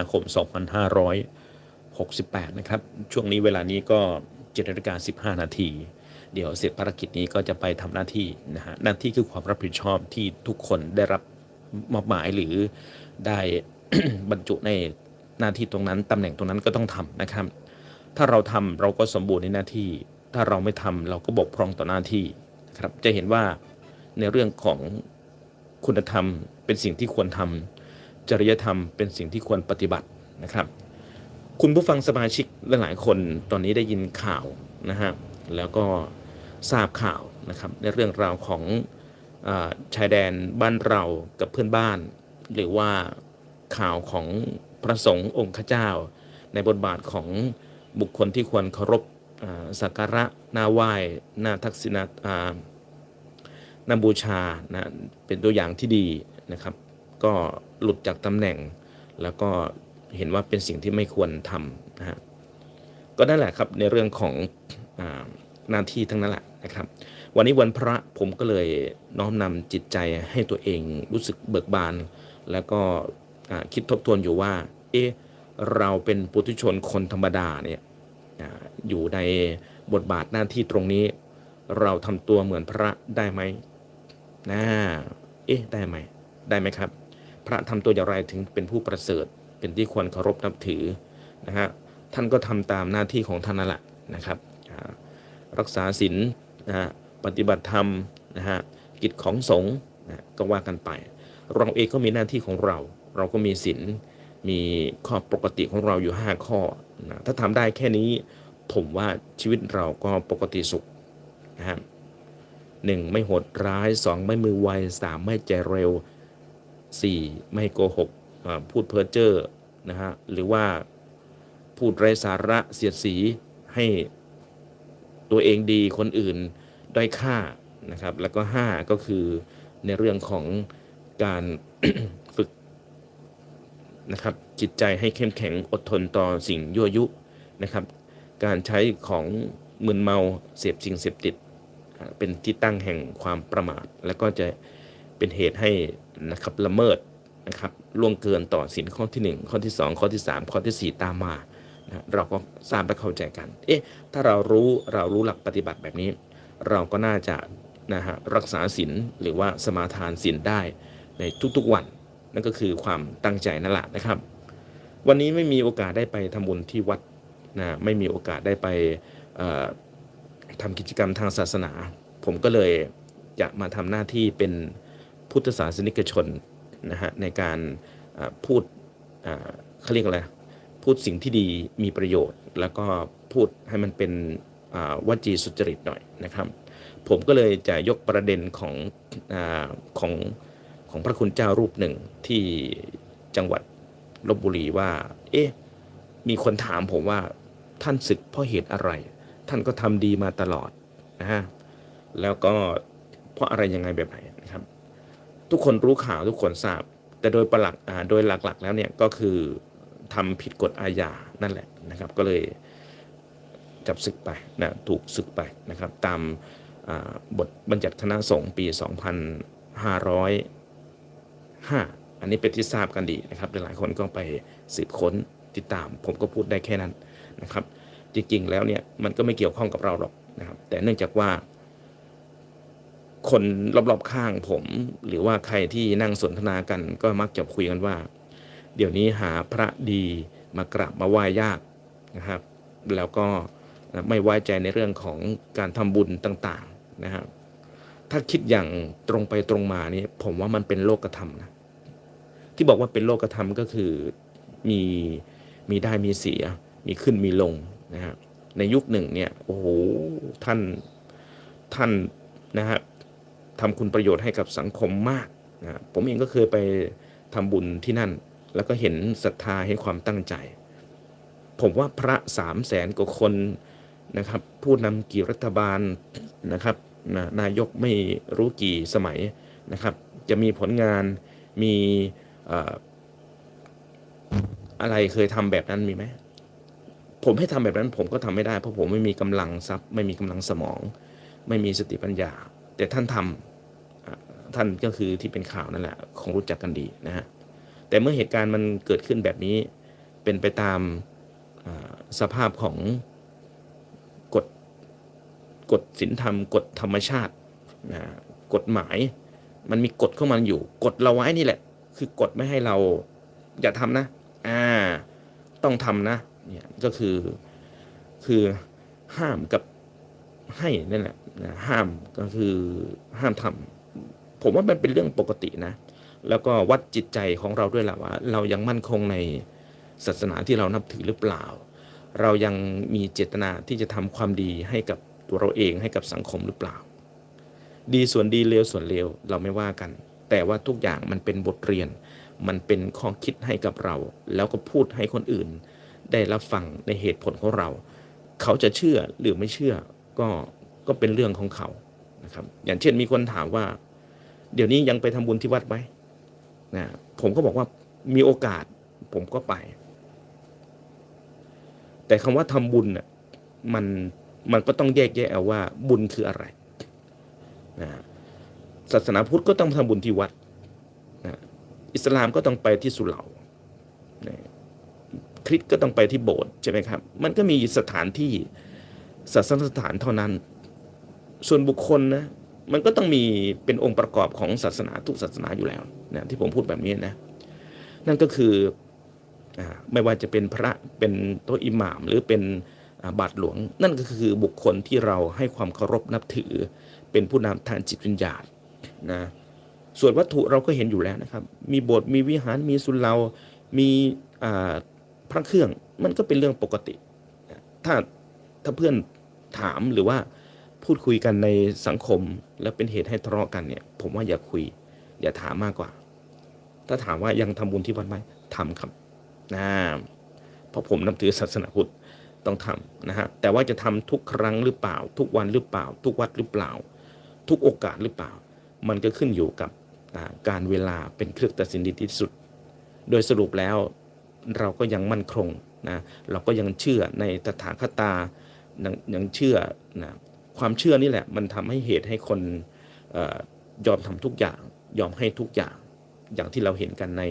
าคม 2568 นะครับ ช่วงนี้เวลานี้ก็7นาฬิกา15 นาที เดี๋ยวเสร็จภารกิจนี้ก็จะไปทำหน้าที่นะฮะ หน้าที่คือความรับผิดชอบที่ทุกคนได้รับมอบหมายหรือได้บรรจุในหน้าที่ตรงนั้นตำแหน่งตรงนั้นก็ต้องทำนะครับ ถ้าเราทำเราก็สมบูรณ์ในหน้าที่ ถ้าเราไม่ทำเราก็บกพร่องต่อหน้าที่นะครับ จะเห็นว่าในเรื่องของคุณธรรมเป็นสิ่งที่ควรทำ จริยธรรมเป็นสิ่งที่ควรปฏิบัตินะครับ คุณผู้ฟังสมาชิกหลายๆคนตอนนี้ได้ยินข่าวนะฮะแล้วก็ทราบข่าวนะครับในเรื่องราวของอชายแดนบ้านเรากับเพื่อนบ้าน หรือว่าข่าวของพระสงฆ์องค์ข้าเจ้า ในบทบาทของบุคคลที่ควรเคารพสักการะหน้าไหว้หน้าทักษิณาหน้าบูชานะเป็นตัวอย่างที่ดีนะครับ ก็หลุดจากตำแหน่ง แล้วก็เห็นว่าเป็นสิ่งที่ไม่ควรทำนะฮะก็นั่นแหละครับในเรื่องของหน้าที่ทั้งนั้นแหละนะครับ วันนี้วันพระผมก็เลยน้อมนำจิตใจให้ตัวเองรู้สึกเบิกบาน แล้วก็คิดทบทวนอยู่ว่า เอ๊ะเราเป็นปุถุชนคนธรรมดาเนี่ยออยู่ในบทบาทหน้าที่ตรงนี้ เราทำตัวเหมือนพระได้ไหมนะเอ๊ะได้ไหมได้ไหมครับ พระทำตัวอย่างไรถึงเป็นผู้ประเสริฐ เป็นที่ควรเคารพนับถือนะฮะท่านก็ทำตามหน้าที่ของท่านนั่นแหละนะครับ รักษาศีลนะฮะปฏิบัติธรรมนะฮะกิจของสงฆ์นะก็ว่ากันไป เราเองก็มีหน้าที่ของเรา เราก็มีศีลมีข้อปกติของเราอยู่ 5 ข้อนะถ้าทำได้แค่นี้ผมว่าชีวิตเราก็ปกติสุขนะฮะหนึ่งไม่โหดร้ายสองไม่มือไวสามไม่ใจเร็ว 4. ไม่โกหกพูดเพ้อเจ้อนะฮะหรือว่าพูดไร้สาระเสียดสีให้ตัวเองดีคนอื่นด้อยค่านะครับแล้วก็ 5 ก็คือในเรื่องของการฝึกนะครับจิตใจให้เข้มแข็งอดทนต่อสิ่งยั่วยุนะครับ การใช้ของมึนเมาเสพสิ่งเสพติด เป็นที่ตั้งแห่งความประมาท แล้วก็จะ เป็นเหตุให้นะครับละเมิดนะครับล่วงเกินต่อสินข้อที่ 1 ข้อที่ 2 ข้อที่ 3 ข้อทีสี่ 4 ตามมานะเราก็ทราบและเข้าใจกัน เอ๊ะ ถ้าเรารู้เรารู้หลักปฏิบัติแบบนี้ เราก็น่าจะนะฮะรักษาศีลหรือว่าสมาทานศีลได้ในทุกๆวัน นั่นก็คือความตั้งใจนั่นแหละนะครับ วันนี้ไม่มีโอกาสได้ไปทำบุญที่วัดนะไม่มีโอกาสได้ไปเอ่อทำกิจกรรมทางศาสนา ผมก็เลยจะมาทำหน้าที่เป็น พุทธศาสนิกชนนะฮะในการพูดเขาเรียกอะไรพูดสิ่งที่ดีมีประโยชน์ แล้วก็พูดให้มันเป็นวจีสุจริตหน่อยนะครับ ผมก็เลยจะยกประเด็นของอของของพระคุณเจ้ารูปหนึ่งที่จังหวัดลบบุรีว่า เอ๊ะมีคนถามผมว่าท่านศึกเพราะเหตุอะไร ท่านก็ทำดีมาตลอดนะฮะแล้วก็เพราะอะไรยังไงแบบไหน ทุกคนรู้ข่าวทุกคนทราบ แต่โดยประหลักโดยหลักๆ แล้วเนี่ยก็คือทำผิดกฎอาญานั่นแหละนะครับ ก็เลยจับศึกไปนะถูกศึกไปนะครับ ตามบทบัญญัติคณะสงฆ์ปี 2505 อันนี้เป็นที่ทราบกันดีนะครับ หลายๆคนก็ไปสืบค้นติดตาม ผมก็พูดได้แค่นั้นนะครับ จริงๆแล้วเนี่ยมันก็ไม่เกี่ยวข้องกับเราหรอกนะครับ แต่เนื่องจากว่า คนรอบๆข้างผม หรือว่าใครที่นั่งสนทนากันก็มักจะคุยกันว่า เดี๋ยวนี้หาพระดีมากราบมาไหว้ยากนะครับ แล้วก็ไม่ไว้ใจในเรื่องของการทำบุญต่างๆนะครับ ถ้าคิดอย่างตรงไปตรงมานี่ผมว่ามันเป็นโลกธรรมนะที่บอกว่าเป็นโลกธรรมก็คือมีมีได้มีเสีย มีขึ้นมีลงนะฮะในยุคหนึ่งเนี่ยโอ้โหท่านท่านนะฮะ ทำคุณประโยชน์ให้กับสังคมมากนะผมเองก็เคยไปทำบุญที่นั่น แล้วก็เห็นศรัทธาเห็นความตั้งใจ ผมว่าพระสามแสนกว่าคนนะครับผู้นำกี่รัฐบาลนะครับนะนายกไม่รู้กี่สมัยนะครับ จะมีผลงานมีเอ่ออะไรเคยทำแบบนั้นมีไหมผมให้ทำแบบนั้นผมก็ทำไม่ได้เพราะผมไม่มีกำลังทรัพย์ ไม่มีกำลังสมอง ไม่มีสติปัญญา แต่ท่านทำอ่าท่านก็คือที่เป็นข่าวนั่นแหละคงรู้จักกันดีนะฮะแต่เมื่อเหตุการณ์มันเกิดขึ้นแบบนี้เป็นไปตามสภาพของกฎกฎศีลธรรมกฎธรรมชาตินะกฎหมายมันมีกฎเข้ามาอยู่กฎเราไว้นี่แหละ คือกฎไม่ให้เราอย่าทำนะอ่าต้องทำนะเนี่ยก็คือคือห้ามกับให้นั่นแหละ นะห้ามก็คือห้ามทำผมว่ามันเป็นเรื่องปกตินะ แล้วก็วัดจิตใจของเราด้วยแหละว่า เรายังมั่นคงในศาสนาที่เรานับถือหรือเปล่า เรายังมีเจตนาที่จะทำความดีให้กับตัวเราเองให้กับสังคมหรือเปล่า ดีส่วนดีเลวส่วนเลวเราไม่ว่ากัน แต่ว่าทุกอย่างมันเป็นบทเรียน มันเป็นข้อคิดให้กับเรา แล้วก็พูดให้คนอื่น ได้รับฟังในเหตุผลของเรา เขาจะเชื่อหรือไม่เชื่อก็ ก็เป็นเรื่องของเขานะครับ อย่างเช่นมีคนถามว่า เดี๋ยวนี้ยังไปทำบุญที่วัดไหมนะผมก็บอกว่ามีโอกาสผมก็ไป แต่คำว่าทำบุญน่ะมันมันก็ต้องแยกแยะเอาว่าบุญคืออะไรนะศาสนาพุทธก็ต้องทำบุญที่วัดนะอิสลามก็ต้องไปที่สุเหร่านะคริสก็ต้องไปที่โบสถ์ใช่ไหมครับ มันก็มีสถานที่ศาสนสถานเท่านั้น ส่วนบุคคลนะมันก็ต้องมีเป็นองค์ประกอบของศาสนาทุกศาสนาอยู่แล้วนะที่ผมพูดแบบนี้นะนั่นก็คืออไม่ว่าจะเป็นพระเป็นโตัวอิหม่าม หรือเป็นบาทหลวง นั่นก็คือบุคคลที่เราให้ความเคารพนับถือ เป็นผู้นำทางจิตวิญญาณนะส่วนวัตถุเราก็เห็นอยู่แล้วนะครับ มีโบสถ์มีวิหารมีสุเหรามีพระเครื่องมันก็เป็นเรื่องปกติ ถ้าถ้าเพื่อนถามหรือว่า พูดคุยกันในสังคม แล้วเป็นเหตุให้ทะเลาะกันเนี่ย ผมว่าอย่าคุย อย่าถามมากกว่า ถ้าถามว่ายังทำบุญที่วัดไหมทำครับนะเพราะผมนับถือศาสนาพุทธต้องทำนะฮะแต่ว่าจะทำทุกครั้งหรือเปล่า ทุกวันหรือเปล่า ทุกวัดหรือเปล่า ทุกโอกาสหรือเปล่า มันก็ขึ้นอยู่กับการเวลาเป็นเครื่องตัดสินดีที่สุด โดยสรุปแล้วเราก็ยังมั่นคงนะเราก็ยังเชื่อในตถาคตายังยังเชื่อนะ ความเชื่อนี่แหละ มันทำให้เหตุให้คนอยอมทำทุกอย่าง ยอมให้ทุกอย่างอย่างที่เราเห็นกันใน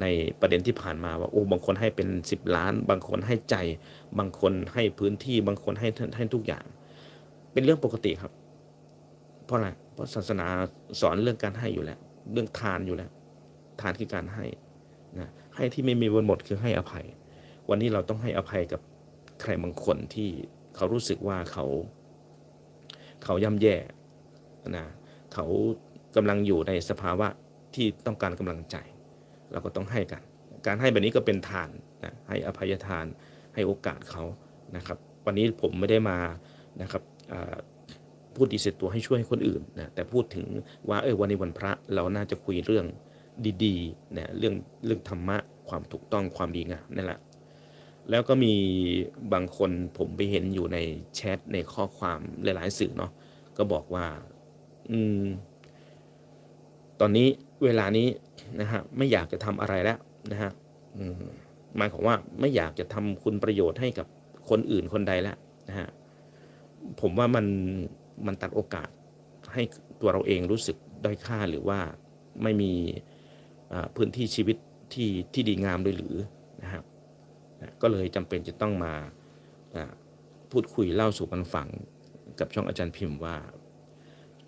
ในประเด็นที่ผ่านมาว่าโอ้บางคนให้เป็น 10 ล้าน บางคนให้ใจ บางคนให้พื้นที่ บางคนให้ให้ทุกอย่าง เป็นเรื่องปกติครับ เพราะอะไรเพราะศาสนาสอนเรื่องการให้อยู่แล้ว เรื่องทานอยู่แล้ว ทานคือการให้นะให้ที่ไม่มีวันหมดคือให้อภัย วันนี้เราต้องให้อภัยกับใครบางคนที่เขารู้สึกว่าเขา เขาย่ำแย่นะเขากำลังอยู่ในสภาวะที่ต้องการกำลังใจ เราก็ต้องให้กัน การให้แบบนี้ก็เป็นทานนะให้อภัยทานให้โอกาสเขานะครับ วันนี้ผมไม่ได้มานะครับพูดดีเสร็จตัวให้ช่วยคนอื่นนะแต่พูดถึงว่าเออวันนี้วันพระเราน่าจะคุยเรื่องดีๆนะเรื่องเรื่องธรรมะความถูกต้องความดีงามนั่นแหละ แล้วก็มีบางคนผมไปเห็นอยู่ในแชทในข้อความหลาย ๆ สื่อเนาะก็บอกว่า อืม ตอนนี้เวลานี้นะฮะไม่อยากจะทำอะไรแล้วนะฮะหมายความว่าไม่อยากจะทำคุณประโยชน์ให้กับคนอื่นคนใดแล้วนะฮะผมว่ามันมันตัดโอกาสให้ตัวเราเองรู้สึกด้อยค่าหรือว่าไม่มีพื้นที่ชีวิตที่ที่ดีงามด้วยหรือนะครับ ก็เลยจำเป็นจะต้องมาพูดคุยเล่าสู่กันฟังกับช่องอาจารย์พิมพ์ว่า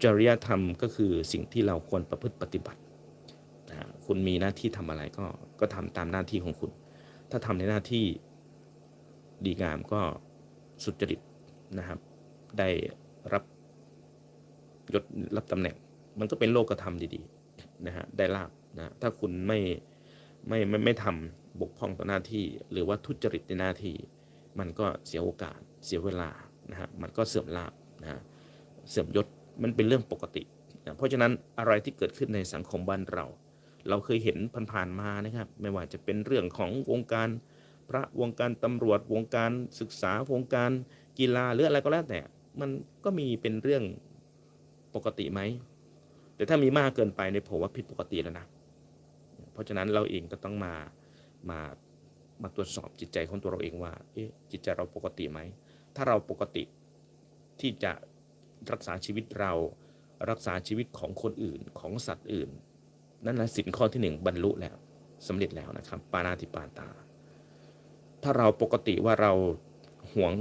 จริยธรรมก็คือสิ่งที่เราควรประพฤติปฏิบัตินะคุณมีหน้าที่ทำอะไรก็ก็ทำตามหน้าที่ของคุณ ถ้าทำในหน้าที่ดีงามก็สุจริตนะครับ ได้รับยศรับตำแหน่ง มันก็เป็นโลกธรรมดีๆนะฮะได้ลาบนะถ้าคุณไม่ไม่ไม่ไม่ทำ บกพร่องต่อหน้าที่ หรือว่าทุจริตในหน้าที่ มันก็เสียโอกาสเสียเวลานะฮะมันก็เสื่อมลาบนะฮะเสื่อมยศมันเป็นเรื่องปกตินะเพราะฉะนั้นอะไรที่เกิดขึ้นในสังคมบ้านเรา เราเคยเห็นผ่านๆมานะครับไม่ว่าจะเป็นเรื่องของวงการพระวงการตำรวจวงการศึกษาวงการกีฬาหรืออะไรก็แล้วแต่มันก็มีเป็นเรื่องปกติไหม แต่ถ้ามีมากเกินไปในผมว่าผิดปกติแล้วนะ เพราะฉะนั้นเราเองก็ต้องมา มามาตรวจสอบจิตใจของตัวเราเองว่าเอ๊ะจิตใจเราปกติไหม ถ้าเราปกติที่จะรักษาชีวิตเรารักษาชีวิตของคนอื่นของสัตว์อื่น นั่นแหละสินข้อที่หนึ่งบรรลุแล้วสำเร็จแล้วนะครับ ปานาติปาตา ถ้าเราปกติว่าเราหวง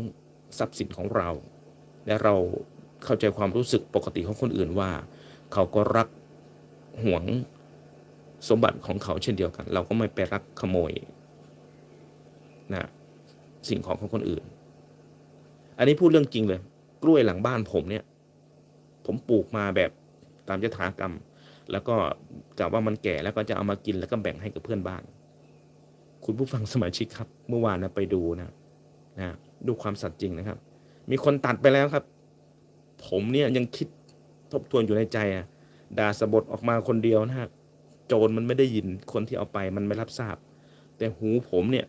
ทรัพย์สินของเรา และเราเข้าใจความรู้สึกปกติของคนอื่นว่า เขาก็รักหวง สมบัติของเขาเช่นเดียวกัน เราก็ไม่ไปรักขโมยนะสิ่งของของคนอื่น อันนี้พูดเรื่องจริงเลย กล้วยหลังบ้านผมเนี่ย ผมปลูกมาแบบตามยถากรรม แล้วก็กะว่ามันแก่แล้วก็จะเอามากินแล้วก็แบ่งให้กับเพื่อนบ้าน คุณผู้ฟังสมาชิกครับ เมื่อวานนะไปดูนะนะดูความสัตย์จริงนะครับ มีคนตัดไปแล้วครับ ผมเนี่ยยังคิดทบทวนอยู่ในใจอะด่าสะบดออกมาคนเดียวนะฮะ โจรมันไม่ได้ยินคนที่เอาไปมันไม่รับทราบ แต่หูผมเนี่ย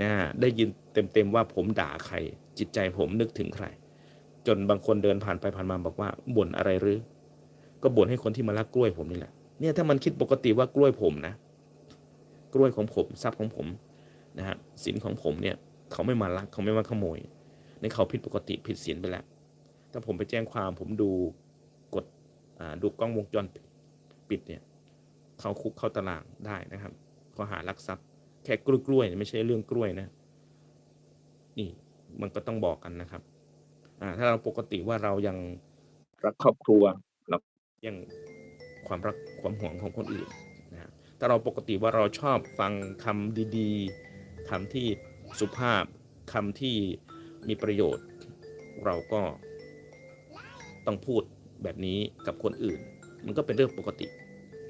นะได้ยินเต็มๆว่าผมด่าใคร จิตใจผมนึกถึงใคร จนบางคนเดินผ่านไปผ่านมาบอกว่าบ่นอะไรหรือ ก็บ่นให้คนที่มาลักกล้วยผมนี่แหละเนี่ยถ้ามันคิดปกติว่ากล้วยผมนะ กล้วยของผมทรัพย์ของผมนะฮะสินของผมเนี่ย เขาไม่มาลักเขาไม่มาขโมยในเขาผิดปกติผิดศีลไปแล้วถ้าผมไปแจ้งความผมดูกดอ่าดูกล้องวงจรปิดเนี่ย เขาคุกเข้าตารางได้นะครับข้อหารักทรัพย์แค่กล้วยๆไม่ใช่เรื่องกล้วยนะ นี่มันก็ต้องบอกกันนะครับ อ่า ถ้าเราปกติว่าเรายังรักครอบครัวเรายังความรักความห่วงของคนอื่นนะฮะถ้าเราปกติว่าเราชอบฟังคำดีๆคำที่สุภาพคำที่มีประโยชน์ เราก็ต้องพูดแบบนี้กับคนอื่น มันก็เป็นเรื่องปกติ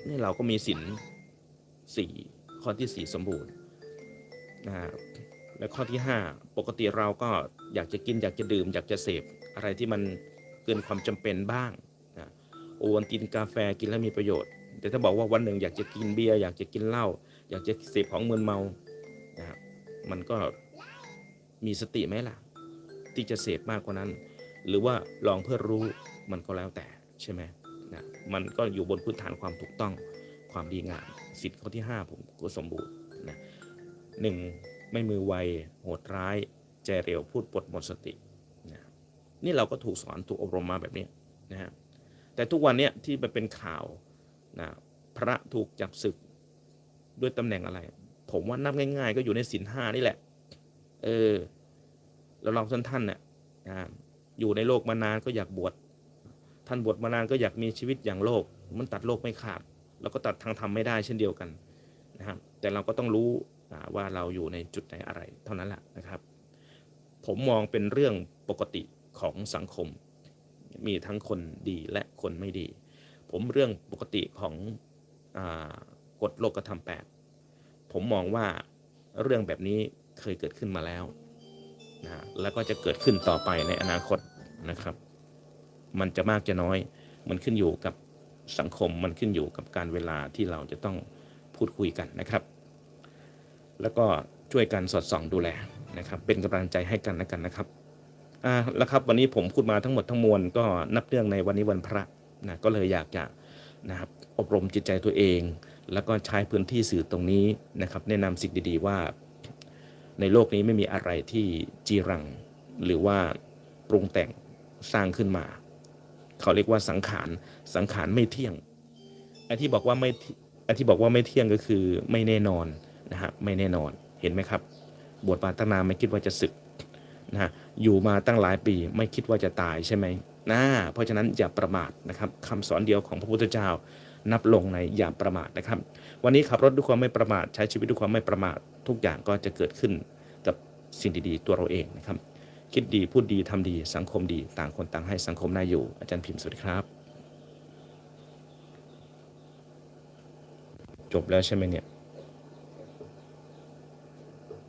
นี่เราก็มีสินสี่ข้อที่สี่สมบูรณ์นะและข้อที่ห้าปกติเราก็อยากจะกินอยากจะดื่ม อยากจะเสพอะไรที่มันเกินความจำเป็นบ้างนะโอวัลตินกาแฟกินแล้วมีประโยชน์ แต่ถ้าบอกว่าวันหนึ่งอยากจะกินเบียร์อยากจะกินเหล้าอยากจะเสพของมึนเมานะมันก็มีสติไหมล่ะ ที่จะเสพมากกว่านั้น หรือว่าลองเพื่อรู้มันก็แล้วแต่ใช่ไหม มันก็อยู่บนพื้นฐานความถูกต้องความดีงามสิทธิ์ข้อที่ 5 ผมก็สมบูรณ์นะหนึ่งไม่มือไวโหดร้ายใจเร็วพูดปดหมดสตินะนี่เราก็ถูกสอนถูกอบรมมาแบบนี้นะฮะแต่ทุกวันเนี้ยที่ไปเป็นข่าวนะพระถูกจับศึกด้วยตำแหน่งอะไร ผมว่านับง่าย ๆ ก็อยู่ในสินห้านี่แหละ เออ แล้วเราท่านท่านเนี่ยนะอยู่ในโลกมานานก็อยากบวช ท่านบวชมานานก็อยากมีชีวิตอย่างโลก มันตัดโลกไม่ขาด แล้วก็ตัดทางธรรมไม่ได้เช่นเดียวกันนะครับ แต่เราก็ต้องรู้ว่าเราอยู่ในจุดไหนอะไร เท่านั้นแหละนะครับ ผมมองเป็นเรื่องปกติของสังคม มีทั้งคนดีและคนไม่ดี ผมเรื่องปกติของอกฎโลกธรรมแปดผมมองว่าเรื่องแบบนี้เคยเกิดขึ้นมาแล้วนะแล้วก็จะเกิดขึ้นต่อไปในอนาคตนะครับ มันจะมากจะน้อย มันขึ้นอยู่กับสังคมมันขึ้นอยู่กับการเวลาที่เราจะต้องพูดคุยกันนะครับ แล้วก็ช่วยกันสอดส่องดูแลนะครับ เป็นกำลังใจให้กันและกันนะครับอ่าแล้วครับวันนี้ผมพูดมาทั้งหมดทั้งมวลก็นับเนื่องในวันนี้วันพระนะก็เลยอยากจะนะครับอบรมจิตใจตัวเอง แล้วก็ใช้พื้นที่สื่อตรงนี้นะครับแนะนำสิ่งดีๆว่า ในโลกนี้ไม่มีอะไรที่จีรัง หรือว่าปรุงแต่งสร้างขึ้นมา เขาเรียกว่าสังขารสังขารไม่เที่ยงไอ้ที่บอกว่าไม่ไอ้ที่บอกว่าไม่เที่ยงก็คือไม่แน่นอนนะฮะไม่แน่นอนเห็นไหมครับ บวชมาตั้งนานไม่คิดว่าจะศึกนะฮะอยู่มาตั้งหลายปีไม่คิดว่าจะตายใช่ไหมนะเพราะฉะนั้นอย่าประมาทนะครับคำสอนเดียวของพระพุทธเจ้านับลงในอย่าประมาทนะครับ วันนี้ขับรถด้วยความไม่ประมาทใช้ชีวิตด้วยความไม่ประมาททุกอย่างก็จะเกิดขึ้นกับสิ่งดีๆตัวเราเองนะครับ คิดดีพูดดีทำดี สังคมดี ต่างคนต่างให้สังคมน่าอยู่ อาจารย์พิมพ์สวัสดีครับ จบแล้วใช่ไหมเนี่ย